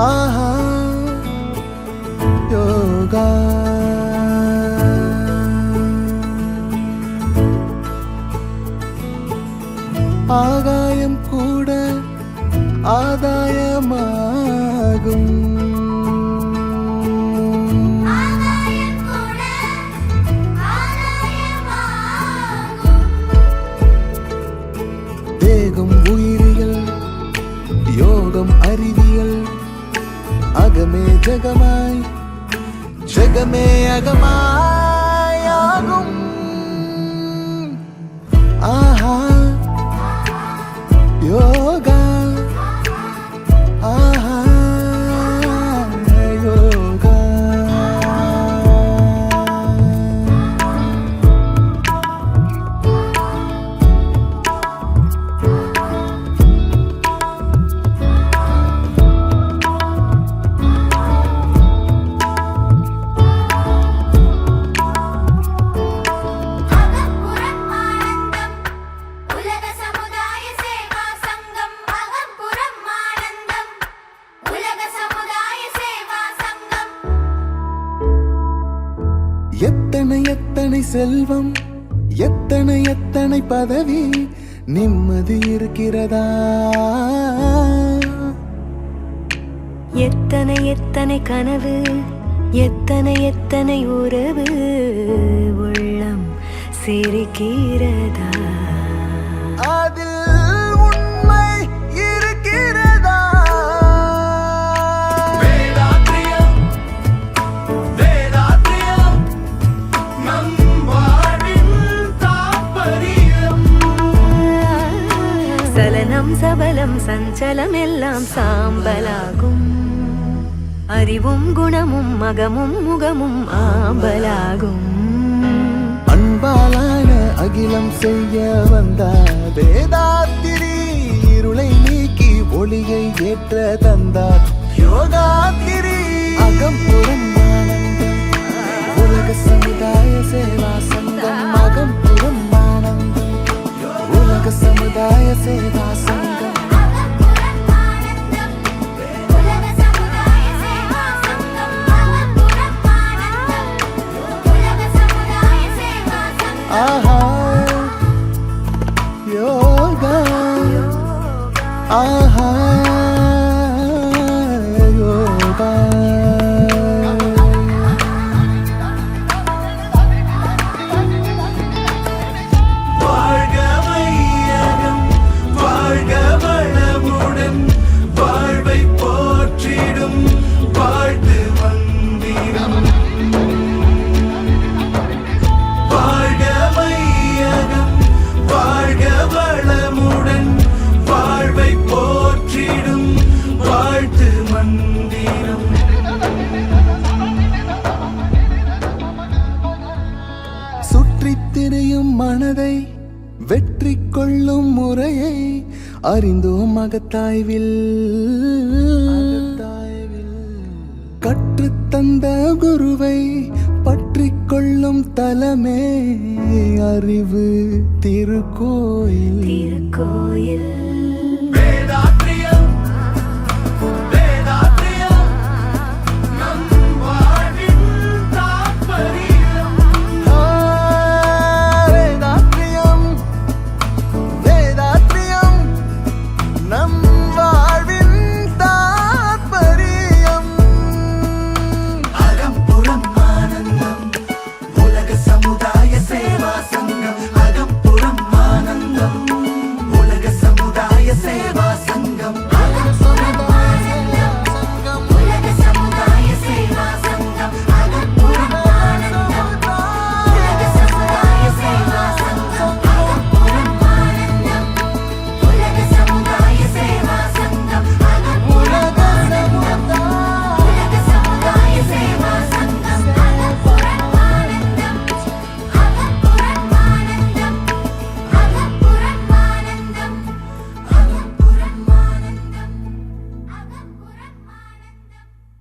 ആഹാ ആകായം കൂടെ ആദായമാകും. യോഗം ഉയരികൾ യോഗം அறிவியல் அகமே ஜெகமாய் ஜெகமே அகமாய் ஆகும். எத்தனை எத்தனை செல்வம் எத்தனை எத்தனை பதவி நிம்மதி இருக்கிறதா? எத்தனை எத்தனை கனவு எத்தனை எத்தனை உறவு உள்ளம் சிரிக்கிறதா? அதில் சபலம் சஞ்சலம் எல்லாம் சாம்பலாகும். அறிவும் குணமும் மகமும் முகமும் ஆம்பலாகும். அன்பாலான அகிலம் செய்ய வந்த வேதாத்திரி இருளை நீக்கி ஒளியை ஏற்ற தந்தார். யோகாத்திரி. அகம்புறம் ஆனந்தம் உலக சமுதாய சேவா சங்கம் அகம்புறம் ஆனந்தம் உலக சமுதாய சேவா Yoga, Yoga. Aha. மனதை வெற்றி கொள்ளும் முறையை அறிந்தோம் மகத்தாய்வில் கற்றுத்தந்த குருவை பற்றிக் கொள்ளும் தலமே அறிவு திருக்கோயில். திருக்கோயில்.